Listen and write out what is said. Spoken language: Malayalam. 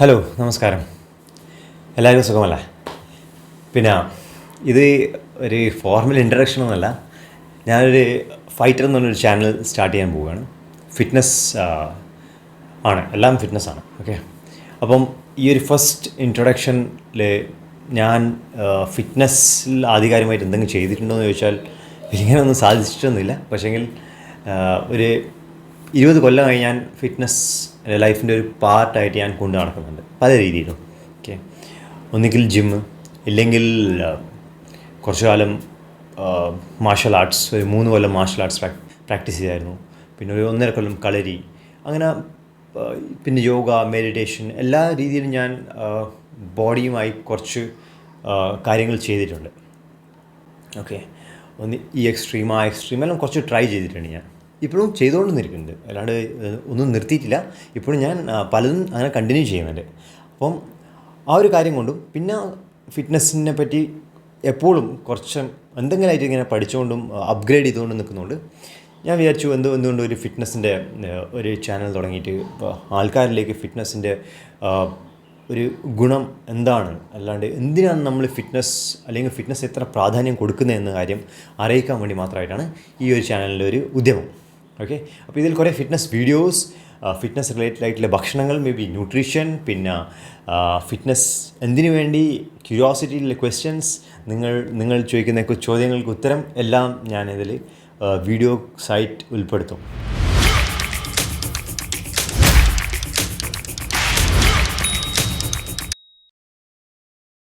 ഹലോ നമസ്കാരം. എല്ലാവരും സുഖമല്ലേ? പിന്നെ ഇത് ഒരു ഫോർമൽ ഇൻട്രഡക്ഷൻ ഒന്നുമല്ല. ഞാനൊരു ഫൈറ്റർ എന്ന് പറഞ്ഞൊരു ചാനൽ സ്റ്റാർട്ട് ചെയ്യാൻ പോവുകയാണ്. ഫിറ്റ്നസ് ആണ്. എല്ലാം ഫിറ്റ്നസ് ആണ്. ഓക്കെ അപ്പം ഈ ഒരു ഫസ്റ്റ് ഇൻട്രൊഡക്ഷനിൽ ഞാൻ ഫിറ്റ്നസ്സിൽ ആധികാരികമായിട്ട് എന്തെങ്കിലും ചെയ്തിട്ടുണ്ടോ എന്ന് ചോദിച്ചാൽ ഇങ്ങനെയൊന്നും സാധിച്ചിട്ടൊന്നുമില്ല. പക്ഷേങ്കിൽ ഒരു ഇരുപത് കൊല്ലമായി ഞാൻ ഫിറ്റ്നസ് ലൈഫിന്റെ ഒരു പാർട്ടായിട്ട് ഞാൻ കൊണ്ടു നടക്കുന്നുണ്ട്. പല രീതിയിലും. ഓക്കെ ഒന്നുകിൽ ജിമ്മ് ഇല്ലെങ്കിൽ കുറച്ചു കാലം മാർഷൽ ആർട്സ് ഒരു മൂന്ന് കൊല്ലം മാർഷൽ ആർട്സ് പ്രാക്ടീസ് ചെയ്തായിരുന്നു. പിന്നെ ഒരു ഒന്നര കൊല്ലം കളരി അങ്ങനെ പിന്നെ യോഗ മെഡിറ്റേഷൻ എല്ലാ രീതിയിലും ഞാൻ ബോഡിയുമായി കുറച്ച് കാര്യങ്ങൾ ചെയ്തിട്ടുണ്ട്. ഓക്കെ ഒന്ന് ഈ എക്സ്ട്രീം ആ എക്സ്ട്രീം എല്ലാം കുറച്ച് ട്രൈ ചെയ്തിട്ടുണ്ട് ഞാൻ. ഇപ്പോഴും ചെയ്തുകൊണ്ട് നിൽക്കുന്നുണ്ട് അല്ലാണ്ട് ഒന്നും നിർത്തിയിട്ടില്ല. ഇപ്പോഴും ഞാൻ പലതും അങ്ങനെ കണ്ടിന്യൂ ചെയ്യുന്നുണ്ട്. അപ്പം ആ ഒരു കാര്യം കൊണ്ടും പിന്നെ ഫിറ്റ്നസ്സിനെ പറ്റി എപ്പോഴും കുറച്ച് എന്തെങ്കിലുമായിട്ട് ഇങ്ങനെ പഠിച്ചുകൊണ്ടും അപ്ഗ്രേഡ് ചെയ്തുകൊണ്ടും നിൽക്കുന്നുണ്ട്. ഞാൻ വിചാരിച്ചു എന്ത് എന്തുകൊണ്ട് ഒരു ഫിറ്റ്നസ്സിന്റെ ഒരു ചാനൽ തുടങ്ങിയിട്ട് ആൾക്കാരിലേക്ക് ഫിറ്റ്നസ്സിന്റെ ഒരു ഗുണം എന്താണ്? അല്ലാണ്ട് എന്തിനാണ് നമ്മൾ ഫിറ്റ്നസ് അല്ലെങ്കിൽ ഫിറ്റ്നസ് എത്ര പ്രാധാന്യം കൊടുക്കുന്നത് എന്ന കാര്യം അറിയിക്കാൻ വേണ്ടി മാത്രമായിട്ടാണ് ഈ ഒരു ചാനലിന്റെ ഒരു ഉദ്യമം. ഓക്കെ അപ്പോൾ ഇതിൽ കുറേ ഫിറ്റ്നസ് വീഡിയോസ് ഫിറ്റ്നസ് റിലേറ്റഡ് ആയിട്ടുള്ള ഭക്ഷണങ്ങൾ മേ ബി ന്യൂട്രീഷൻ പിന്നെ ഫിറ്റ്നസ് എന്തിനു വേണ്ടി ക്യൂരിയോസിറ്റിയിലെ ക്വസ്റ്റ്യൻസ് നിങ്ങൾ നിങ്ങൾ ചോദിക്കുന്ന ചോദ്യങ്ങൾക്ക് ഉത്തരം എല്ലാം ഞാനിതിൽ വീഡിയോ സൈറ്റ് ഉൾപ്പെടുത്തും.